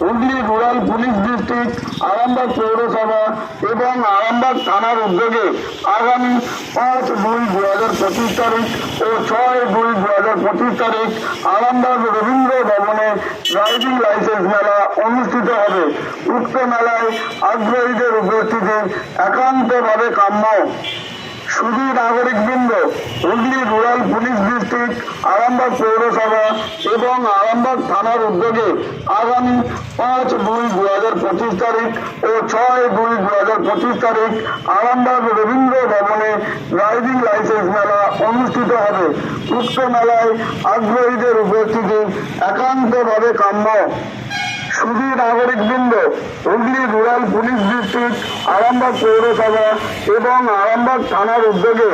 Hooghly rural police district, Arambagh পৌরসভা এবং আরামবাগ থানার উদ্যোগে আগামী পাঁচ দুই দু পঁচিশ তারিখ ও ছয় দুই দু পঁচিশ তারিখ আরামবাগ রবীন্দ্র ভবনে ড্রাইভিং লাইসেন্স মেলা অনুষ্ঠিত হবে। উক্ত মেলায় আগ্রহীদের উপস্থিতি একান্তভাবে কাম্য। শুধু নাগরিকবৃন্দ, Hooghly rural police district, Arambagh পৌরসভা এবং আরামবাগ থানার উদ্যোগে আগামী পাঁচ দুই দু হাজার পঁচিশ তারিখ ও ছয় দুই দু হাজার পঁচিশ তারিখ আরামবাগ রবীন্দ্র ভবনে ড্রাইভিং লাইসেন্স মেলা অনুষ্ঠিত হবে। উক্ত মেলায় আগ্রহীদের উপস্থিতি একান্তভাবে কাম্য। শুধু নাগরিকবৃন্দ Hooghly rural police district, Arambagh পৌরসভা এবং আরামবাগ থানার উদ্যোগে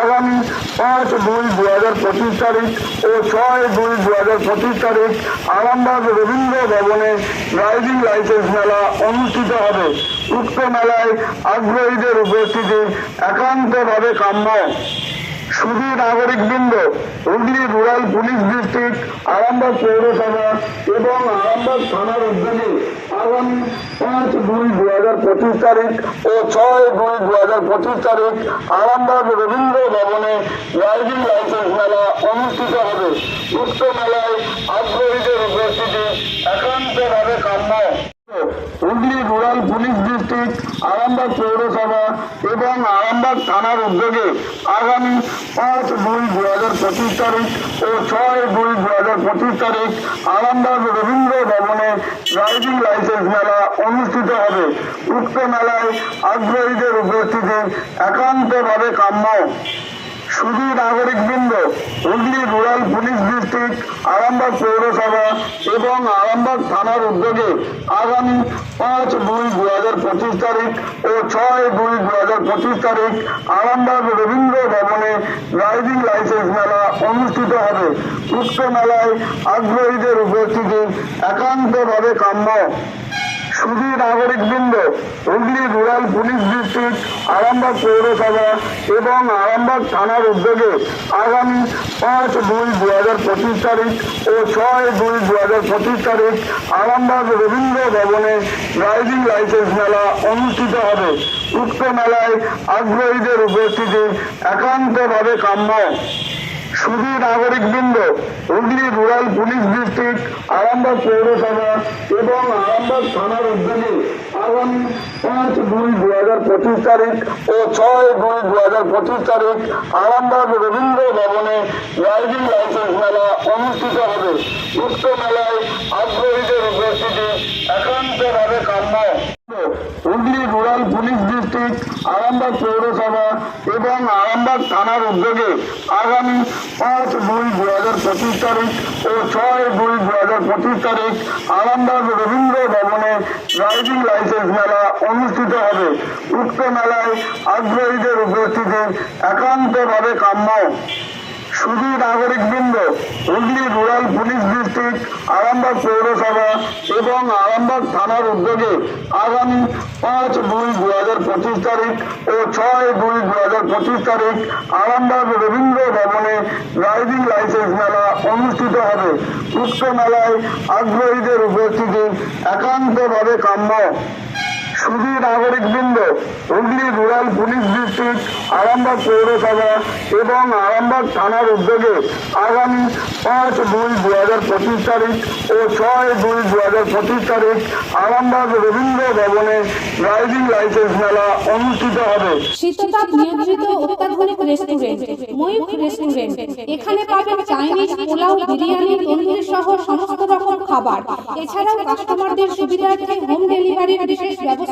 আগামী পাঁচ দুই দু হাজার পঁচিশ তারিখ ও ছয় দুই দু হাজার পঁচিশ তারিখ আরামবাগ রবীন্দ্র ভবনে ড্রাইভিং লাইসেন্স মেলা অনুষ্ঠিত হবে। উক্ত মেলায় আগ্রহীদের উপস্থিতি একান্তভাবে কাম্য। শুধু নাগরিকবৃন্দ, Hooghly rural police district, Arambagh পৌরসভা এবং আরামবাগ থানার উদ্যোগে আগামী পাঁচ দুই দু হাজার পঁচিশ তারিখ ও ছয় দুই দু হাজার পঁচিশ তারিখ আরামবাগ রবীন্দ্র ভবনে ড্রাইভিং লাইসেন্স মেলা অনুষ্ঠিত হবে। উক্ত মেলায় আগ্রহীদের উপস্থিতি একান্তভাবে কাম্য। Hooghly rural police district, Arambagh পৌরসভা এবং আরামবাগ থানার উদ্যোগে আগামী পাঁচ দুই দু হাজার পঁচিশ তারিখ ও ছয় দুই দু হাজার পঁচিশ তারিখ আরামবাগ রবীন্দ্র ভবনে ড্রাইভিং লাইসেন্স মেলা অনুষ্ঠিত হবে। উক্ত মেলায় আগ্রহীদের উপস্থিতি একান্তভাবে কাম্য। শুধু নাগরিকবৃন্দ Hooghly rural police district, Arambagh পৌরসভা এবং আরামবাগ থানার উদ্যোগে আগামী পাঁচ দুই দু হাজার পঁচিশ তারিখ ও ছয় দুই দু হাজার পঁচিশ তারিখ আরামবাগ রবীন্দ্র ভবনে ড্রাইভিং লাইসেন্স মেলা অনুষ্ঠিত হবে। উক্ত মেলায় আগ্রহীদের উপস্থিতি একান্তভাবে কাম্য। শুধু নাগরিকবৃন্দ, Hooghly rural police district, Arambagh পৌরসভা এবং আরামবাগ থানার উদ্যোগে আগামী পাঁচ দুই দু হাজার পঁচিশ তারিখ ও ছয় দুই দু হাজার পঁচিশ তারিখ আরামবাগ রবীন্দ্র ভবনে ড্রাইভিং লাইসেন্স মেলা অনুষ্ঠিত হবে। উক্ত মেলায় আগ্রহীদের উপস্থিতি একান্তভাবে কাম্য। শুধু নাগরিকবৃন্দ, Hooghly rural police district, Arambagh পৌরসভা এবং আরামবাগ থানার উদ্যোগে আগামী পাঁচ দুই দু হাজার পঁচিশ তারিখ ও ছয় দুই দু হাজার পঁচিশ তারিখ আরামবাগ রবীন্দ্র ভবনে ড্রাইভিং লাইসেন্স মেলা অনুষ্ঠিত হবে। উক্ত মেলায় আগ্রহীদের উপস্থিতি একান্তভাবে কাম্য Hooghly rural police district, Arambagh পৌরসভা এবং আরামবাগ থানার উদ্যোগে আগামী পাঁচ দুই দু হাজার পঁচিশ তারিখ ও ছয় দুই দু হাজার পঁচিশ তারিখ আরামবাগ রবীন্দ্র ভবনে ড্রাইভিং লাইসেন্স মেলা অনুষ্ঠিত হবে। উক্ত মেলায় আগ্রহীদের উপস্থিতি একান্তভাবে কাম্য। শুধু নাগরিকবৃন্দ, Hooghly rural police district, Arambagh পৌরসভা এবং আরামবাগ থানার উদ্যোগে আগামী পাঁচ দুই দু হাজার পঁচিশ তারিখ ও ছয় দুই দু হাজার পঁচিশ তারিখ আরামবাগ রবীন্দ্র ভবনে ড্রাইভিং লাইসেন্স মেলা অনুষ্ঠিত হবে। উক্ত মেলায় আগ্রহীদের উপস্থিতি একান্তভাবে কাম্য। শুধু নাগরিকবৃন্দ, Hooghly rural police district, Arambagh পৌরসভা এবং আরামবাগ থানার উদ্যোগে আগামী পাঁচ দুই দু হাজার পঁচিশ তারিখ ও ছয় দুই দু হাজার পঁচিশ তারিখ আরামবাগ রবীন্দ্র ভবনে ড্রাইভিং লাইসেন্স মেলা অনুষ্ঠিত হবে। শীততাপ এখানে পাবেন চাইনিজ পোলাও, বিরিয়ানি, তন্দুরি সহ সমস্ত রকম খাবার। এছাড়াও কাস্টমারদের সুবিধার্থে হোম ডেলিভারির বিশেষ ব্যবস্থা